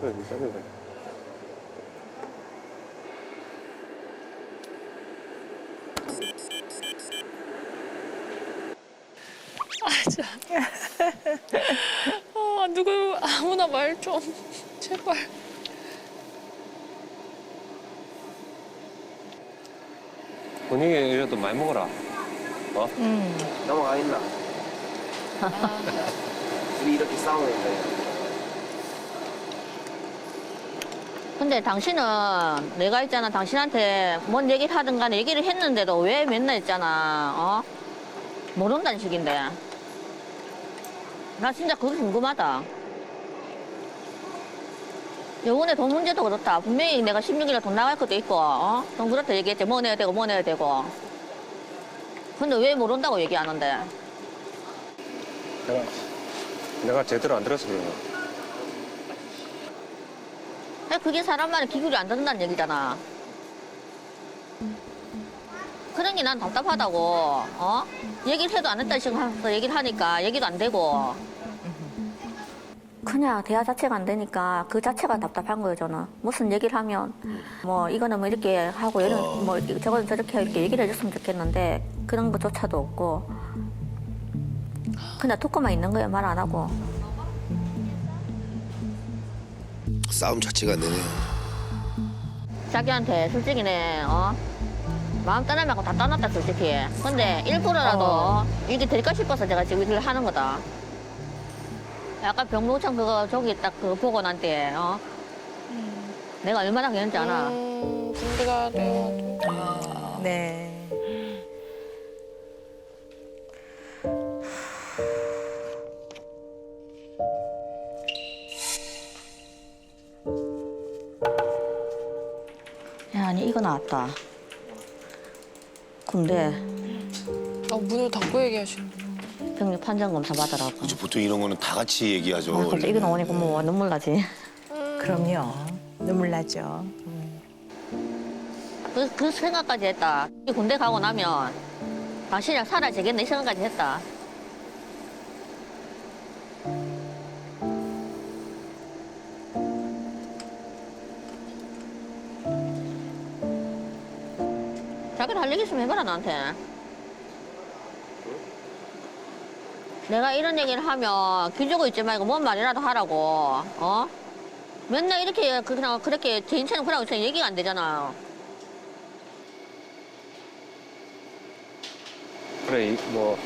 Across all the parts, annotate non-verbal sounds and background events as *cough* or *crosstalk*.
짜증나. 아. *laughs* 아, 누구 아무나 말 좀. 제발. 분위기라도 많이 먹어라. 어? 넘어가 있나? *laughs* 우리 이렇게 싸우는데 근데 당신은 내가 있잖아. 당신한테 뭔 얘기를 하든 간에 얘기를 했는데도 왜 맨날 있잖아. 어? 모른다는 식인데. 나 진짜 그게 궁금하다. 요번에 돈 문제도 그렇다. 분명히 내가 16일에 돈 나갈 것도 있고 어? 돈 그렇다 얘기했지. 뭐 내야 되고 뭐 내야 되고. 근데 왜 모른다고 얘기하는데? 내가, 내가 제대로 안 들어서 그래. 근데 그게 사람 말에 기술이 안 듣는다는 얘기잖아. 그런 게 난 답답하다고, 어? 얘기를 해도 안 했다 하면서 얘기를 하니까 얘기도 안 되고. 그냥 대화 자체가 안 되니까 그 자체가 답답한 거예요, 저는. 무슨 얘기를 하면, 뭐, 이거는 뭐 이렇게 하고, 이런, 뭐, 저거는 저렇게 이렇게 얘기를 해줬으면 좋겠는데, 그런 것조차도 없고. 그냥 듣고만 있는 거예요, 말 안 하고. 싸움 자체가 안 되네요. 자기한테 솔직히네, 어? 마음 떠나면 다 떠났다, 솔직히. 근데 1%라도 이게 될까 싶어서 제가 지금 일을 하는 거다. 약간 병무청 그거 저기 딱 그거 보고 난때, 어? 내가 얼마나 괜찮지 않아. 음, 군대가 돼요. 네. 아니, 이거 나왔다. 군대 아, 문을 닫고 얘기하시는 병력 판정 검사 받으라고. 그렇죠. 보통 이런 거는 다 같이 얘기하죠. 아, 갑자기 이거 나오니까 뭐 눈물 나지. 그럼요. 눈물 나죠. 그, 그 생각까지 했다. 이 군대 가고 나면 당신이랑 살아지겠네 이 생각까지 했다. 있으면 해봐라 나한테. 내가 이런 얘기를 하면 기죽고 있지 말고 뭔 말이라도 하라고. 어? 맨날 이렇게 그냥 그렇게 개인처럼 그러고 있으면 얘기가 안 되잖아. 그래, 이- 뭐,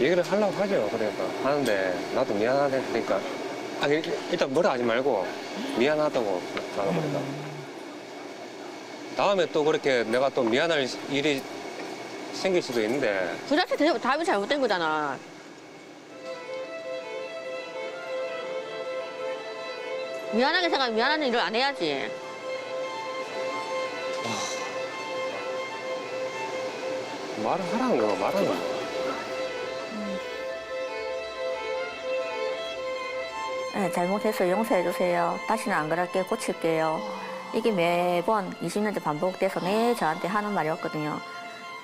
얘기를 하려고 하죠. 그러니까. 하는데, 나도 미안하다니까. 아, 일- 일단 뭐라 하지 말고, 미안하다고 나가버린다. 다음에 또 그렇게 내가 또 미안할 일이 생길 수도 있는데, 그 자체 대- 답이 잘못된 거잖아. 미안하게 생각하면 미안한 일을 안 해야지. 말을 하라는 거야, 말하는 거야. 네, 잘못해서 용서해 주세요. 다시는 안 그럴게요. 고칠게요. 이게 매번 20년째 반복돼서 매 저한테 하는 말이었거든요.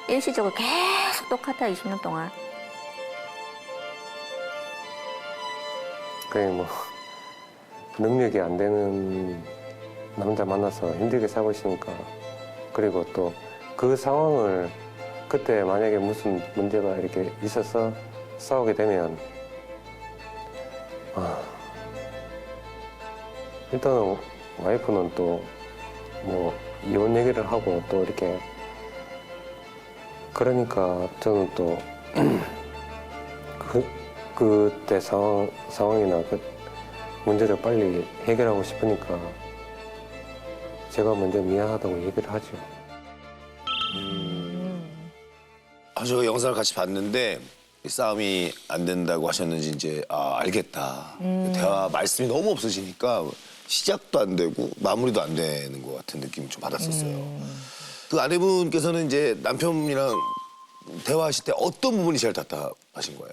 일시적으로 계속 똑같아, 20년 동안. 그게 뭐, 능력이 안 되는 남자 만나서 힘들게 살고 있으니까. 그리고 또 그 상황을 그때 만약에 무슨 문제가 이렇게 있어서 싸우게 되면, 아, 일단은 와이프는 또 뭐 이혼 얘기를 하고 또 이렇게 그러니까 저는 또 *clears throat* 그, 그때 상황, 상황이나 그 문제를 빨리 해결하고 싶으니까 제가 먼저 미안하다고 얘기를 하죠. 아, 저 영상을 같이 봤는데 이 싸움이 안 된다고 하셨는지 이제 아 알겠다. 대화 말씀이 너무 없으시니까 시작도 안 되고 마무리도 안 되는 것 같은 느낌을 좀 받았었어요. 그 아내분께서는 이제 남편이랑 대화하실 때 어떤 부분이 제일 답답하신 거예요?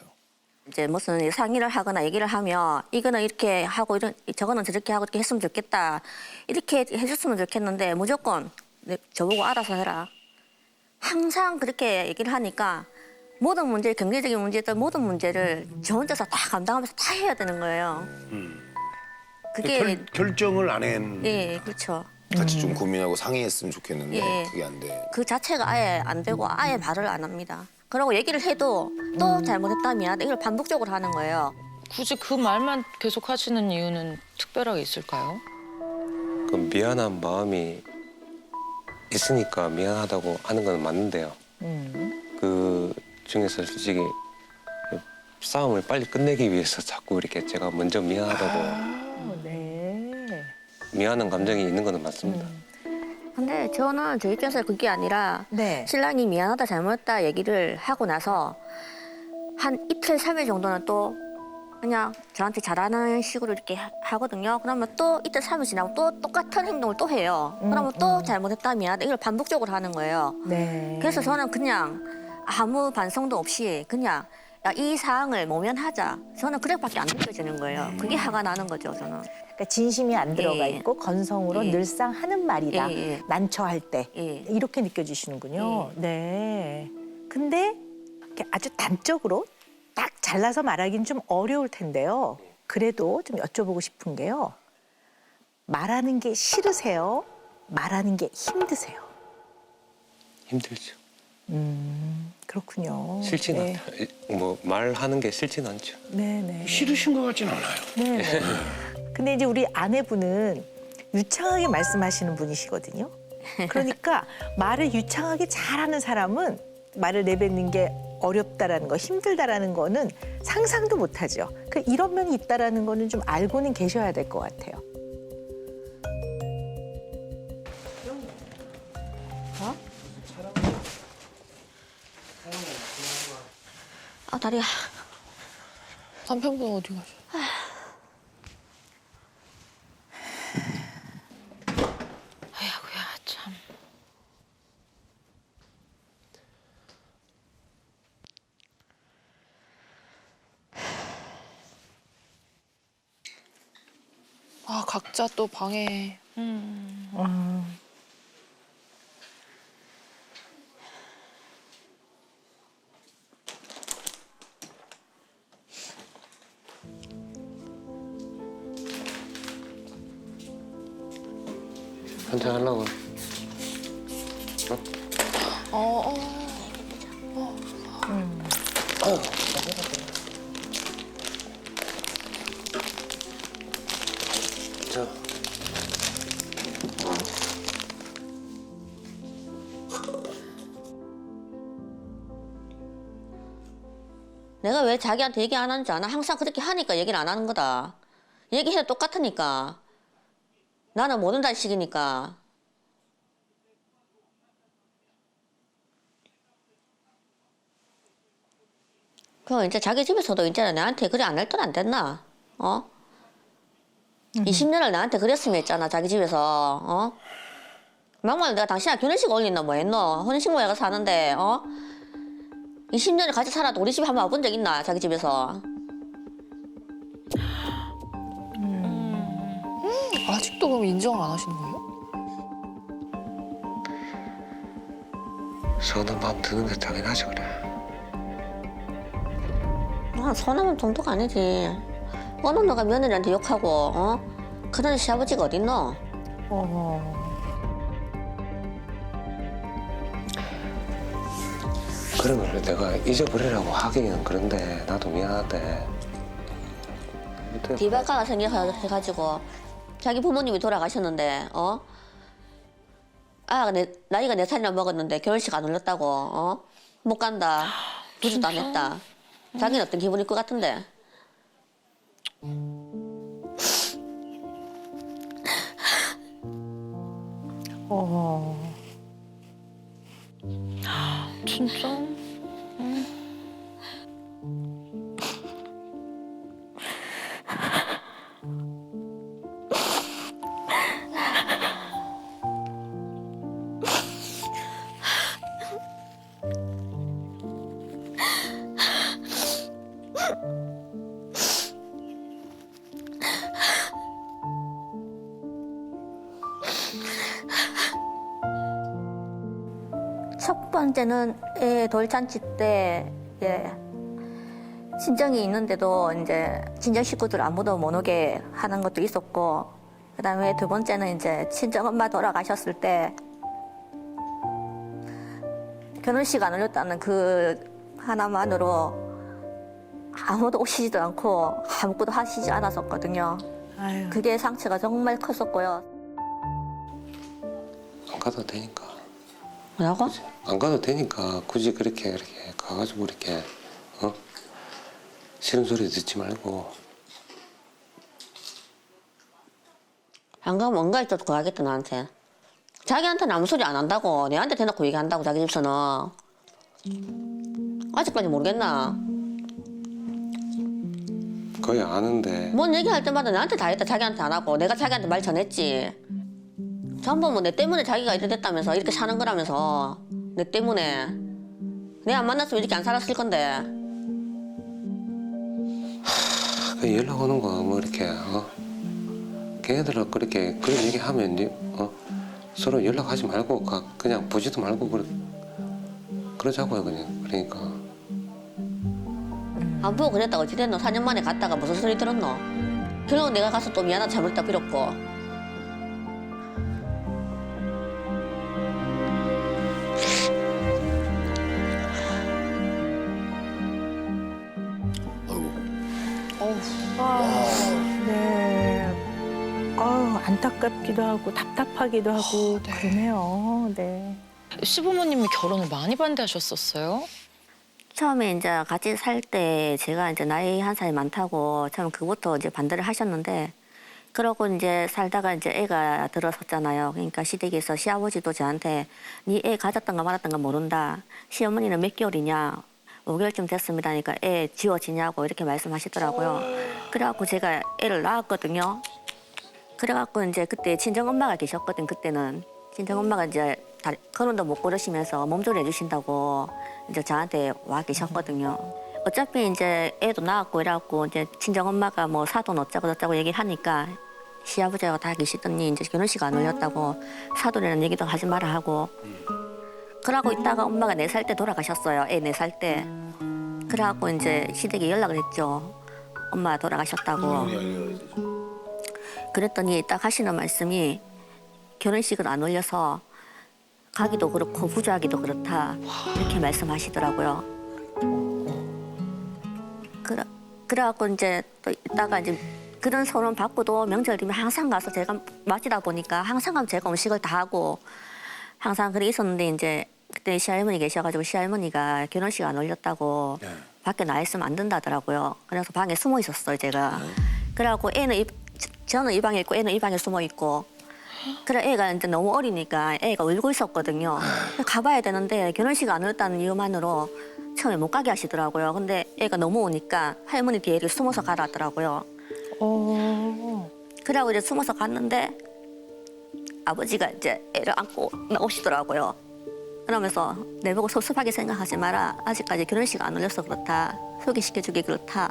이제 무슨 상의를 하거나 얘기를 하면 이거는 이렇게 하고 이런 저거는 저렇게 하고 이렇게 했으면 좋겠다 이렇게 해줬으면 좋겠는데 무조건 내- 저보고 알아서 해라 항상 그렇게 얘기를 하니까 모든 문제 경제적인 문제든 모든 문제를 저 혼자서 다 감당하면서 다 해야 되는 거예요 그게 결, 결정을 안 한. 예 그렇죠. 같이 좀 고민하고 상의했으면 좋겠는데 예. 그게 안 돼. 그 자체가 아예 안 되고 아예 말을 안 합니다. 그러고 얘기를 해도 또 잘못했다 미안하다 이걸 반복적으로 하는 거예요. 굳이 그 말만 계속 하시는 이유는 특별하게 있을까요? 그 미안한 마음이 있으니까 미안하다고 하는 건 맞는데요. 그 중에서 솔직히 싸움을 빨리 끝내기 위해서 자꾸 이렇게 제가 먼저 미안하다고 어, 네. 미안한 감정이 있는 거는 맞습니다. 근데 저는 저 입장에서 그게 아니라 네. 신랑이 미안하다 잘못했다 얘기를 하고 나서 한 이틀 삼일 정도는 또 그냥 저한테 잘하는 식으로 이렇게 하- 하거든요. 그러면 또 이틀 삼일 지나고 또 똑같은 행동을 또 해요. 그러면 또 잘못했다 미안하다 이걸 반복적으로 하는 거예요. 네. 그래서 저는 그냥 아무 반성도 없이 그냥 야, 이 사항을 모면하자. 저는 그래밖에 안 느껴지는 거예요. 그게 화가 나는 거죠, 저는. 그러니까 진심이 안 들어가 예. 있고 건성으로 예. 늘상 하는 말이다. 예, 예. 난처할 때 예. 이렇게 느껴지시는군요. 네. 근데 이렇게 아주 단적으로 딱 잘라서 말하기는 좀 어려울 텐데요. 그래도 좀 여쭤보고 싶은 게요. 말하는 게 싫으세요? 말하는 게 힘드세요? 힘들죠. 음, 그렇군요. 싫진 네. 않다. 뭐 말하는 게 싫진 않죠. 네, 네. 싫으신 것 같진 않아요. 네. 네. 근데 이제 우리 아내분은 유창하게 말씀하시는 분이시거든요. 그러니까 *laughs* 말을 유창하게 잘하는 사람은 말을 내뱉는 게 어렵다라는 거, 힘들다라는 거는 상상도 못하죠. 그 이런 면이 있다라는 거는 좀 알고는 계셔야 될 것 같아요. 다리야. 남편분 어디 가셔? 아이고야 참. 아 각자 또 방에 한 내가 왜 자기한테 얘기 안 하는지 아나? 항상 그렇게 하니까 얘기를 안 하는 거다. 얘기해도 똑같으니까. 나는 모른다는 식이니까. 그 이제 자기 집에서도 이제 나한테 그래 안 할 땐 안 됐나? 어? 20년을 나한테 그랬으면 했잖아 자기 집에서 어? 막말 내가 당신한테 결혼식 올린다 뭐 했노? 혼인신고회가 사는데 어? 20년을 같이 살아도 우리 집에 한 번 와본 적 있나 자기 집에서 아직도 그럼 인정을 안 하시는 거예요? 서운한 마음 드는 게 당연하죠, 그래. 아, 서운하면 정도가 아니지 어느 너가 며느리한테 욕하고 어? 그런 시아버지가 어딨노? 어. 그런 걸 내가 잊어버리라고 하기는 그런데 나도 미안한데. 디바카가 생겨가지고 자기 부모님이 돌아가셨는데 어? 아, 내, 나이가 네 살이나 먹었는데 결혼식 안 올렸다고 어? 못 간다 부주도 안 했다 자기는 어떤 기분일 것 같은데 어. 진짜? 번째는 애 돌잔치 때 예, 친정이 있는데도 이제 친정 식구들 아무도 못 오게 하는 것도 있었고 그다음에 두 번째는 이제 친정 엄마 돌아가셨을 때 결혼식 안 올렸다는 그 하나만으로 아무도 오시지도 않고 아무것도 하시지 않았었거든요. 아유. 그게 상처가 정말 컸었고요. 안 가도 되니까. 뭐라고? 안 가도 되니까 굳이 그렇게 이렇게 가가지고 이렇게 어 싫은 소리 듣지 말고 안 가면 뭔가 있어도 가겠다 나한테. 자기한테는 아무 소리 안 한다고 내한테 대놓고 얘기한다고 자기 집에서는 아직까지 모르겠나? 거의 아는데 뭔 얘기할 때마다 나한테 다 했다 자기한테 안 하고 내가 자기한테 말 전했지. 전부 뭐 내 때문에 자기가 이래 됐다면서 이렇게 사는 거라면서. 내 때문에. 내안 만났으면 이렇게 안 살았을 건데. 그 연락 오는 거 뭐 이렇게 어? 걔네들하고 그렇게 그런 얘기 하면 이제, 어? 서로 연락하지 말고 가, 그냥 보지도 말고 그러, 그러자고요 그냥. 그러니까. 안 보고 그랬다고 어찌됐노? 4년 만에 갔다가 무슨 소리 들었노? 결국은 내가 가서 또 미안하다 잘못했다 빌었고. 안타깝기도 하고 답답하기도 하고 네. 그러네요. 네. 시부모님이 결혼을 많이 반대하셨었어요? 처음에 이제 같이 살 때 제가 이제 나이 한 살이 많다고 처음 그부터 이제 반대를 하셨는데 그러고 이제 살다가 이제 애가 들어섰잖아요. 그러니까 시댁에서 시아버지도 저한테 네 애 가졌던가 말았던가 모른다. 시어머니는 몇 개월이냐? 5개월쯤 됐습니다. 그러니까 애 지워지냐고 이렇게 말씀하시더라고요. 그래갖고 제가 애를 낳았거든요. 그래갖고 이제 그때 친정 엄마가 계셨거든 그때는 친정 엄마가 이제 다- 걸음도 못 걸으시면서 몸조리 해주신다고 이제 저한테 와 계셨거든요. 어차피 이제 애도 낳았고 이래갖고 이제 친정 엄마가 뭐 사돈 어쩌고 저쩌고 얘기를 하니까 시아버지가 다 계시더니 이제 결혼식 안 올렸다고 사돈이라는 얘기도 하지 마라 하고 그러고 있다가 엄마가 네 살 때 돌아가셨어요. 애 네 살 때. 그래갖고 이제 시댁에 연락을 했죠. 엄마 돌아가셨다고. 그랬더니 딱 하시는 말씀이 결혼식을 안 올려서 가기도 그렇고 부주하기도 그렇다 이렇게 말씀하시더라고요. 그래 그래갖고 이제 또 이따가 이제 그런 소원 받고도 명절 되면 항상 가서 제가 맞이다 보니까 항상 가면 제가 음식을 다 하고 항상 그래 있었는데 이제 그때 시할머니 계셔가지고 시할머니가 결혼식 안 올렸다고 네. 밖에 나와 있으면 안 된다더라고요. 그래서 방에 숨어 있었어요 제가. 그래갖고 애는 이, 저 는 이 방에 있고 애는 이 방에 숨어 있고. 그래 애가 이제 너무 어리니까 애가 울고 있었거든요. 가봐야 되는데 결혼식 안 올렸다는 이유만으로 처음에 못 가게 하시더라고요. 근데 애가 너무 오니까 할머니 뒤에를 숨어서 가라 하더라고요. 어. 그래고 이제 숨어서 갔는데 아버지가 이제 애를 안고 나오시더라고요. 그러면서 내보고 섭섭하게 생각하지 마라. 아직까지 결혼식 안 올려서 그렇다. 소개시켜주기 그렇다.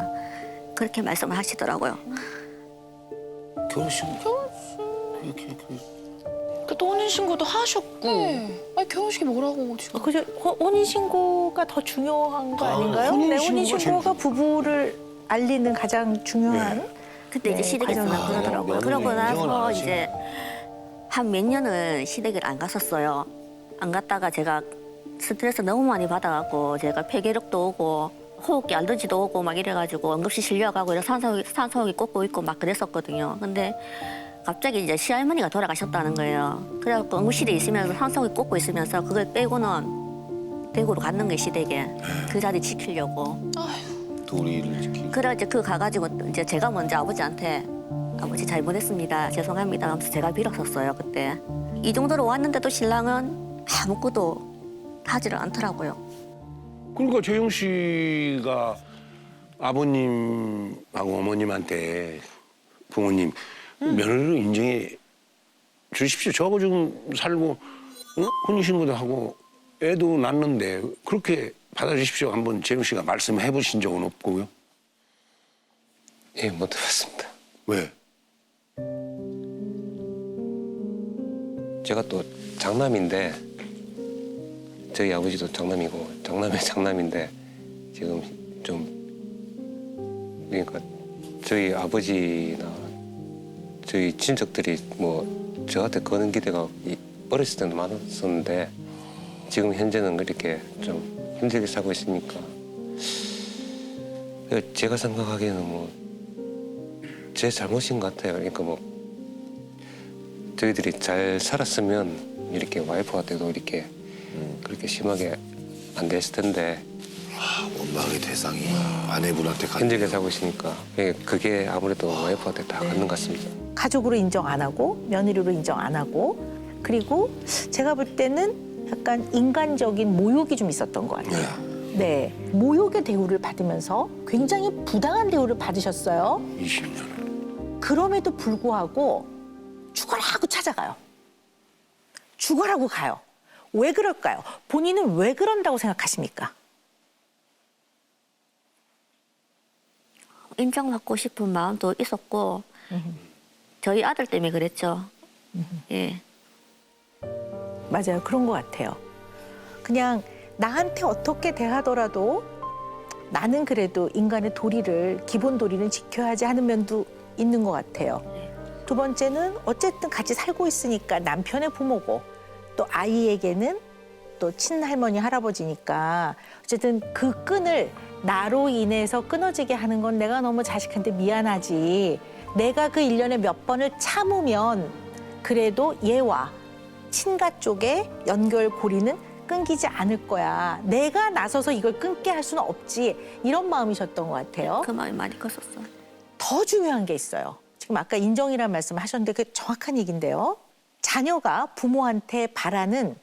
그렇게 말씀을 하시더라고요. 결혼식. 이렇게, 이렇게. 그또 혼인 신고도 하셨고 네. 아니 결혼식이 뭐라고 지금? 그죠? 호- 혼인신고가 더 중요한 거 아, 아닌가요? 네, 혼인신고가 혼인신고가 부부를 알리는 가장 중요한. 그때 네, 이제 시댁에서 과정이 그러더라고요. 아, 그러고 며느리 인정을 안 나서. 이제 한 몇 년을 시댁을 안 갔었어요. 안 갔다가 제가 스트레스 너무 많이 받아갖고 제가 폐결핵도 오고 호흡기 알러지도 오고 막 이래가지고 응급실 실려가고 이래 산소호흡, 산소호흡이 꽂고 있고 막 그랬었거든요. 근데 갑자기 이제 시할머니가 돌아가셨다는 거예요. 그래갖고 응급실에 있으면서 산소호흡 꽂고 있으면서 그걸 빼고는 대구로 갔는 거예요 시댁에 그 자리 지키려고. 도리를 지키. 그래 이제 그 가가지고 또 이제 제가 먼저 아버지한테 아버지 잘못했습니다 죄송합니다 하면서 제가 빌었었어요 그때 이 정도로 왔는데도 신랑은 아무것도 하지를 않더라고요 그러니까 재영 씨가 아버님하고 어머님한테 부모님 며느리를 인정해 주십시오. 저하고 지금 살고 어? 혼인신고도 하고 애도 낳는데 그렇게 받아주십시오. 한번 재영 씨가 말씀해 보신 적은 없고요. 예 못 해봤습니다. 왜? 제가 또 장남인데 저희 아버지도 장남이고 장남의 *laughs* 장남인데 지금 좀 그러니까 저희 아버지나 저희 친척들이 뭐 저한테 거는 기대가 이- 어렸을 때는 많았었는데 지금 현재는 그렇게 좀 힘들게 살고 있으니까 그 제가 생각하기에는 뭐 제 잘못인 것 같아요. 그러니까 뭐 저희들이 잘 살았으면 이렇게 와이프한테도 이렇게 그렇게 심하게 안 됐을 텐데 원망의 대상이 아내분한테 가. 힘들게 살고 있으니까 그게- 그게 아무래도 와이프한테 다 가는 것 같습니다. 가족으로 인정 안 하고 며느리로 인정 안 하고 그리고 제가 볼 때는 약간 인간적인 모욕이 좀 있었던 것 같아요. 네, 모욕의 대우를 받으면서 굉장히 부당한 대우를 받으셨어요. 20년. 그럼에도 불구하고 죽어라 하고 찾아가요. 죽어라고 가요. 왜 그럴까요? 본인은 왜 그런다고 생각하십니까? 인정받고 싶은 마음도 있었고 저희 아들 때문에 그랬죠. 예. 맞아요. 그런 것 같아요. 그냥 나한테 어떻게 대하더라도 나는 그래도 인간의 도리를, 기본 도리는 지켜야지 하는 면도 있는 것 같아요. 두 번째는 어쨌든 같이 살고 있으니까 남편의 부모고 또 아이에게는 또 친할머니, 할아버지니까 어쨌든 그 끈을 나로 인해서 끊어지게 하는 건 내가 너무 자식한테 미안하지. 내가 그 일년에몇 번을 참으면 그래도 얘와 친가 쪽에 연결 고리는 끊기지 않을 거야. 내가 나서서 이걸 끊게 할 수는 없지. 이런 마음이셨던 것 같아요. 그 마음이 많이 컸었어. 더 중요한 게 있어요. 지금 아까 인정이라는 말씀 하셨는데 그 정확한 얘기인데요. 자녀가 부모한테 바라는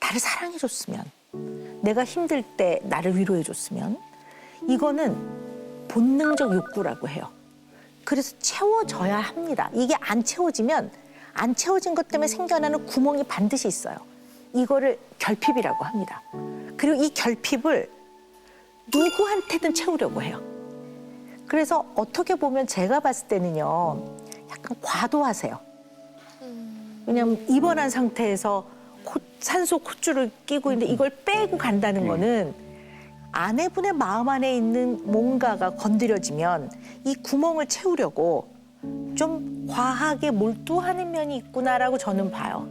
나를 사랑해줬으면, 내가 힘들 때 나를 위로해줬으면, 이거는 본능적 욕구라고 해요. 그래서 채워져야 합니다. 이게 안 채워지면 안 채워진 것 때문에 생겨나는 구멍이 반드시 있어요. 이거를 결핍이라고 합니다. 그리고 이 결핍을 누구한테든 채우려고 해요. 그래서 어떻게 보면 제가 봤을 때는요, 약간 과도하세요. 왜냐하면 입원한 상태에서 코- 산소 콧줄을 끼고 있는데 이걸 빼고 간다는 거는 아내분의 마음 안에 있는 뭔가가 건드려지면 이 구멍을 채우려고 좀 과하게 몰두하는 면이 있구나라고 저는 봐요.